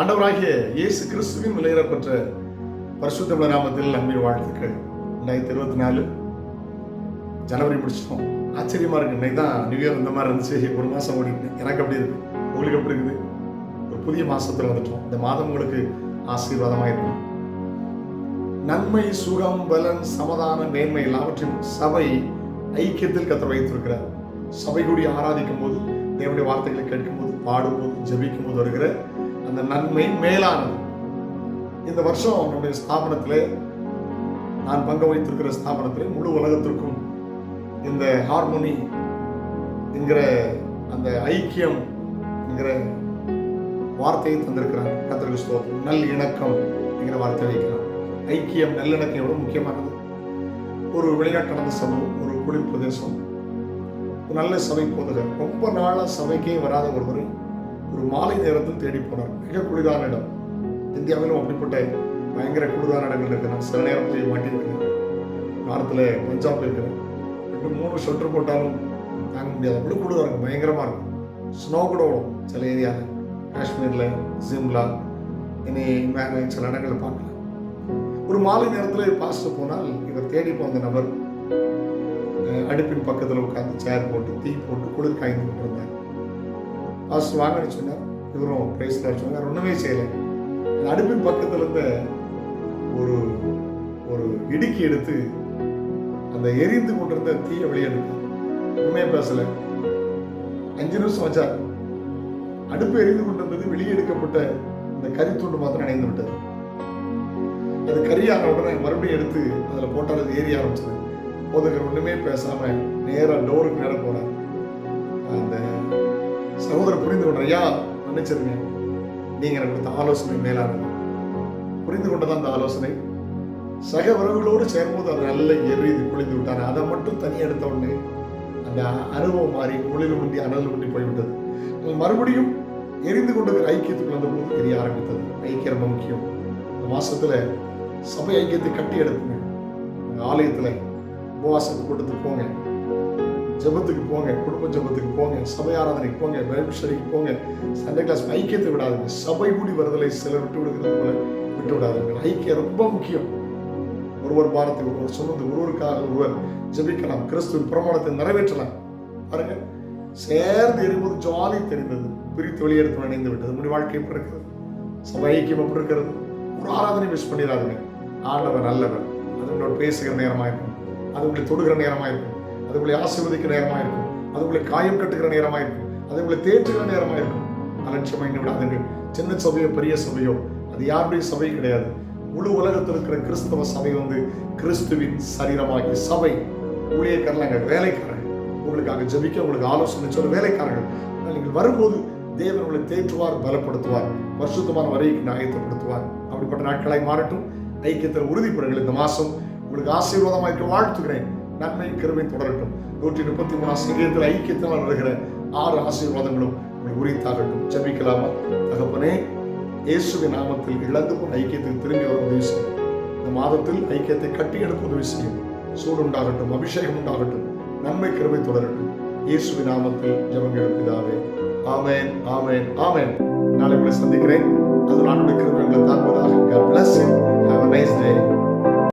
ஆண்டவராகிய இயேசு கிறிஸ்துவின் விலையிடப்பெற்ற பரிசுத்த நாமத்தில் நம்பி வாழ்த்துக்கள். ரெண்டாயிரத்தி இருபத்தி நாலு. ஜனவரி முடிச்சிட்டோம். ஆச்சரியமா இருக்கு. இன்னைக்கு தான் நியூ இயர் இந்த மாதிரி இருந்துச்சு. ஒரு மாசம் ஓடிட்டு எனக்கு அப்படி இருக்கு. உங்களுக்கு எப்படி இருக்குது? ஒரு புதிய மாசத்துல வந்துட்டோம். இந்த மாதம் உங்களுக்கு ஆசீர்வாதமாக இருக்கும் நன்மை சுகம் பலன் சமாதான மேன்மை எல்லாவற்றையும் சபை ஐக்கியத்தில் கத்தர் வைத்திருக்கிறார். சபை கூடி ஆராதிக்கும் போது தேவனுடைய வார்த்தைகளை கேட்கும் போது பாடும்போது ஜபிக்கும் போது வருகிற அந்த நன்மை மேலானது. இந்த வருஷம் நம்முடைய ஸ்தாபனத்திலே நான் பங்கு வைத்திருக்கிற ஸ்தாபனத்தில் முழு உலகத்திற்கும் இந்த ஹார்மோனி என்கிற அந்த ஐக்கியம் என்கிற வார்த்தையை தந்திருக்கிறாங்க கத்திரிக்கு ஸ்தோத்திரம். நல் இணக்கம் என்கிற வார்த்தை வைக்கிறார் ஐக்கியம் நல்லிணக்கம் எவ்வளோ முக்கியமானது. ஒரு வெளிநாட்டு நடந்த சமூகம் ஒரு குளிர் பிரதேசம் ஒரு நல்ல சபை போதகர். ரொம்ப நாளாக சபைக்கே வராத ஒருவர் ஒரு மாலை நேரத்தில் தேடி போனார். மிக குளிரான இடம். இந்தியாவிலும் அப்படிப்பட்ட பயங்கர குளிரான இடங்கள் இருக்கு. நான் சில நேரம் போய் மாட்டியிருக்கிறேன். நார்த்தில் பஞ்சாப்ல இருக்கிறேன். ரெண்டு மூணு ஷொட்ரு போட்டாலும் தாங்க முடியாது. அவ்வளோ குளிராக இருக்கும். பயங்கரமாக இருக்கும். ஸ்னோ கூட விடும் சில ஏரியாவில் காஷ்மீரில் சிம்லா இனி மேலே சில இடங்களில் பார்க்கலாம். ஒரு மாலை நேரத்தில் பாஸ்ட்டு போனால் இவர் தேடி போன நபர் அடுப்பின் பக்கத்தில் உட்காந்து சேர் போட்டு தீ போட்டு குளிர் காய்ந்து கொண்டிருந்தார். பாஸ்டர் வாங்கன்னு சொன்னார். இவரும் பிரைஸ் சொன்னார். ஒன்றுமே செய்யலை. அந்த அடுப்பின் பக்கத்துல இருந்த ஒரு ஒரு இடுக்கி எடுத்து அந்த எரிந்து கொண்டிருந்த தீயை வெளியெடுத்தார் ஒன்றுமே பேசலை. அஞ்சு நிமிஷம் வச்சார். அடுப்பு எரிந்து கொண்டிருந்தது வெளியே எடுக்கப்பட்ட இந்த கரித்துண்டு மாத்திரம் அணைந்து விட்டது. அது கரியான உடனே மறுபடியும் எடுத்து அதில் போட்டால் அது ஏறி ஆரம்பிச்சது. போதகர் ஒன்றுமே பேசாமல் நேராக டோருக்கு மேலே போகிறார் அந்த சகோதரர் புரிந்து கொண்டார் ஐயா மன்னிச்சிருங்க எனக்கு கொடுத்த ஆலோசனை மேலானது. புரிந்து கொண்டதான் அந்த ஆலோசனை? சக உறவுகளோடு சேரும்போது அது நல்ல எரிது குளிந்து விட்டார் அதை மட்டும் தனி எடுத்த உடனே அந்த அனுபவம் மாறி குளிர் உண்டி அனல் உண்டி போய்விட்டது. மறுபடியும் எரிந்து கொண்டு ஐக்கியத்துக்கு வந்தபோது எரிய ஆரம்பித்தது. ஐக்கியம் ரொம்ப முக்கியம். இந்த மாசத்துல சபை ஐக்கியத்தை கட்டி எடுப்புங்க ஆலயத்துல உபவாசத்தை கூட்டத்துக்கு போங்க. ஜெபத்துக்கு போங்க குடும்ப ஜெபத்துக்கு போங்க சபை ஆராதனைக்கு போங்க பைபிள் ஸ்டடிக்கு போங்க. சண்டே கிளாஸ் ஐக்கியத்தை விடாதுங்க. சபை கூடி வருதலை சிலர் விட்டு விடுகிறது போல விட்டு விடாதுங்க ஐக்கியம் ரொம்ப முக்கியம். ஒருவர் பாரத்தை ஒருவர் சுமந்து ஒருவருக்காக ஒருவர் ஜெபிக்கலாம். கிறிஸ்துவின் பிரமாணத்தை நிறைவேற்றலாம். பாருங்க. சேர்ந்து எரியும்போது ஜாலி தெரிந்தது. பிரித்து வெளியெடுத்து இணைந்து விட்டது. முடி வாழ்க்கை எப்படி இருக்கிறது? சபை ஐக்கியம் எப்படி இருக்கிறது? ஒரு ஆராதனை மிஸ் பண்ணிடாதுங்க. ஆண்டவர் நல்லவர். அது உங்களோட பேசுகிற நேரமாயிருக்கும். அது உங்களை தொடுகிற நேரமாயிருக்கும். அது உங்களை ஆசீர்வதிக்கிற நேரமா இருக்கும். அது உங்களை காயம் கட்டுகிற நேரமாக இருக்கும். அது உங்களை தேற்றுகிற நேரமா இருக்கும். அலட்சியமாக என்ன விடாதுங்கள் சின்ன சபையோ பெரிய சபையோ அது யாருடைய சபை கிடையாது. முழு உலகத்தில் இருக்கிற கிறிஸ்தவ சபை வந்து கிறிஸ்துவின் சரீரமாகிய சபை. ஊழியக்காரங்க வேலைக்காரங்க உங்களுக்காக ஜெபிக்க உங்களுக்கு ஆலோசனை சொல்ல வேலைக்காரர்கள். ஆனால் நீங்கள் வரும்போது தேவன் உங்களை தேற்றுவார் பலப்படுத்துவார். வருஷத்துமான வரைக்கு ஆயத்தப்படுத்துவார் அப்படிப்பட்ட நாட்களாய் மாறட்டும். ஐக்கியத்தில் உறுதிப்படுங்கள். இந்த மாதம் உங்களுக்கு ஆசீர்வாதமாக இருக்க வாழ்த்துகிறேன். நன்மை கிருமை தொடரட்டும். நூற்றி முப்பத்தி மூணாம் சங்கீதத்தில் ஐக்கியத்தினால் வருகிற ஆறு ஆசீர்வாதங்களும் உங்களுக்கு உரித்தாகட்டும். ஜபிக்கலாமா? தகப்பனே இயேசுவின் நாமத்தில் இழந்து போன ஐக்கியத்தில் திரும்பி வர உதவி செய்யும். இந்த மாதத்தில் ஐக்கியத்தை கட்டி எடுக்க உதவி செய்யும். சூடு உண்டாகட்டும் அபிஷேகம் உண்டாகட்டும் நன்மை கிருமை தொடரட்டும். இயேசுவின் நாமத்தில் ஜெபங்கள் பிதாவே. ஆமேன் ஆமேன் ஆமேன். நாளை உங்களை சந்திக்கிறேன். அது நான் கிருபை உங்களை தாங்குவதாக. God bless you. Have a nice day.